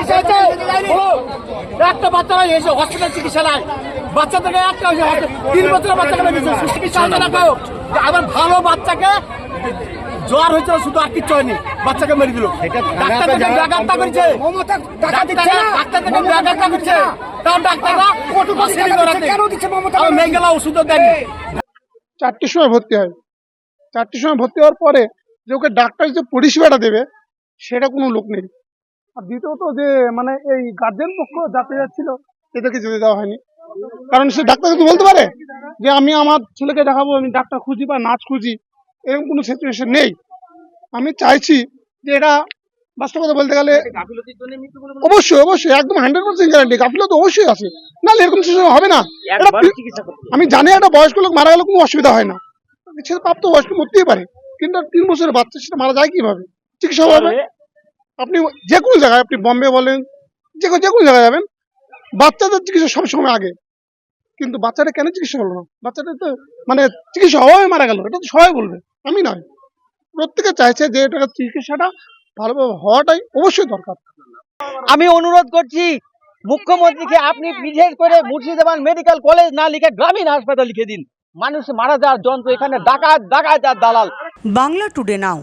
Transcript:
চিকিৎসা একটা এসে হসপিটাল চিকিৎসা নাই। বাচ্চাদেরকে একটা তিন বছরের বাচ্চাকে মেরেছে চিকিৎসা হচ্ছে না কেউ? আবার ভালো বাচ্চাকে জ্বর হয়েছিল শুধু আর কিচ্ছু হয়নি। বাচ্চাকে মেরে দিল। ডাক্তার করেছে। করছে ডাক্তাররা ওষুধও দেয়নি। চারটের সময় ভর্তি হয়। চারটের সময় ভর্তি হওয়ার পরে যে ওকে ডাক্তার যে পরিষেবাটা দেবে সেটা কোনো লোক নেই। আর দ্বিতীয়ত যে মানে এই গার্জেন পক্ষ যাতে যাচ্ছিল এদেরকে যেতে দেওয়া হয়নি। কারণ সে ডাক্তার কিন্তু বলতে পারে যে আমি আমার ছেলেকে দেখাবো আমি ডাক্তার খুঁজি বা নাচ খুঁজি এরকম কোনো সিচুয়েশন নেই। আমি চাইছি যে এটা বাস্তব কথা বলতে গেলে অবশ্যই অবশ্যই একদম হান্ড্রেড পার্সেন্ট গ্যারান্টি গাফিলতি অবশ্যই আছে। নাহলে এরকম situation হবে না। আমি জানি একটা বয়স্ক লোক মারা গেলে কোনো অসুবিধা হয় না। সেটা প্রাপ্ত বয়স্ক মরতেই পারে। কিন্তু তিন বছরের বাচ্চা সেটা মারা যায় কীভাবে? চিকিৎসা হবে? আপনি যে কোনো জায়গায় আপনি বম্বে বলেন যে কোনো যে কোনো জায়গায় যাবেন বাচ্চাদের চিকিৎসা সবসময় আগে। কিন্তু বাচ্চাটা কেন চিকিৎসা হলো না? বাচ্চাটা তো মানে চিকিৎসা অভাবে মারা গেল এটা তো সবাই বলবে আমি নয়। প্রত্যেকে চাইছে যে এটা চিকিৎসাটা ভালোভাবে হওয়াটাই অবশ্যই দরকার। আমি অনুরোধ করছি মুখ্যমন্ত্রীকে আপনি বিশেষ করে মুর্শিদাবাদ মেডিকেল কলেজ না লিখে গ্রামীণ হাসপাতাল লিখে দিন। মানুষ মারা যাওয়ার যন্ত্র এখানে ডাকাত ডাকাত আর দালাল। Bangla today now.